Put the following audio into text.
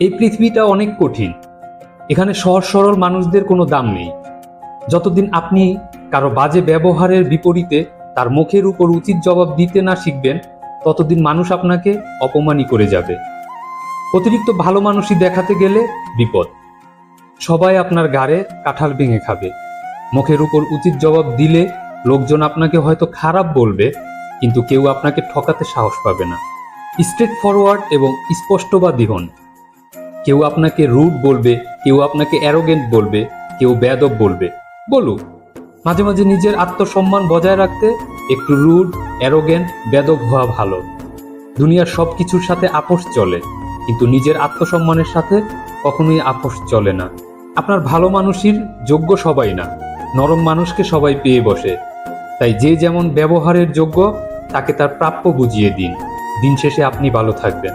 এই পৃথিবীটা অনেক কঠিন। এখানে সহজ সরল মানুষদের কোনো দাম নেই। যতদিন আপনি কারও বাজে ব্যবহারের বিপরীতে তার মুখের উপর উচিত জবাব দিতে না শিখবেন, ততদিন মানুষ আপনাকে অপমানই করে যাবে। অতিরিক্ত ভালো মানুষই দেখাতে গেলে বিপদ। সবাই আপনার গাড়ে কাঁঠাল ভেঙে খাবে। মুখের উপর উচিত জবাব দিলে লোকজন আপনাকে হয়তো খারাপ বলবে, কিন্তু কেউ আপনাকে ঠকাতে সাহস পাবে না। স্ট্রেট ফরওয়ার্ড এবং স্পষ্টবাদী হন। কেউ আপনাকে রুট বলবে, কেউ আপনাকে অ্যারোগেন্ট বলবে, কেউ বেয়াদব বলবে। বলুক, মাঝে মাঝে নিজের আত্মসম্মান বজায় রাখতে একটু রুড অ্যারোগেন্ট বেদব হওয়া ভালো। দুনিয়ার সব কিছুর সাথে আপোষ চলে, কিন্তু নিজের আত্মসম্মানের সাথে কখনোই আপোষ চলে না। আপনার ভালো মানুষের যোগ্য সবাই না, নরম মানুষকে সবাই পেয়ে বসে। তাই যে যেমন ব্যবহারের যোগ্য, তাকে তার প্রাপ্য বুঝিয়ে দিন। দিন শেষে আপনি ভালো থাকবেন।